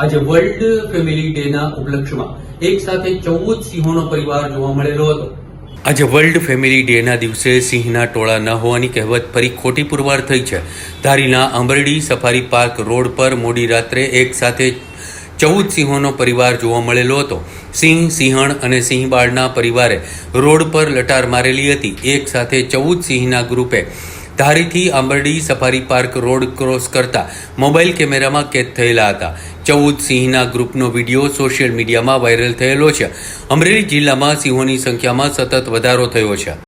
આજે world family ડેના ઉપલક્ષ્યમાં એક સાથે ચૌદ સિંહોનો પરિવાર જોવા મળેલો હતો. આજે વર્લ્ડ ફેમિલી ડેના દિવસે સિંહના ટોળા ન હોવાની કહેવત ફરી ખોટી પુરવાર થઈ છે. ધારીના અંબરડી સફારી પાર્ક રોડ પર મોડી રાત્રે એક સાથે ચૌદ સિંહોનો પરિવાર જોવા મળેલો હતો. સિંહ, સિંહણ અને સિંહબાળના પરિવારે રોડ પર લટાર મારેલી હતી. એક સાથે ચૌદ સિંહના ગ્રુપે ધારીથી Ambardi safari park road cross કરતા મોબાઈલ કેમેરામાં કેદ થયેલા હતા. ચૌદ સિંહના ગ્રુપનો વીડિયો સોશિયલ મીડિયામાં વાયરલ થયેલો છે. અમરેલી જિલ્લામાં સિંહોની સંખ્યામાં સતત વધારો થયો છે.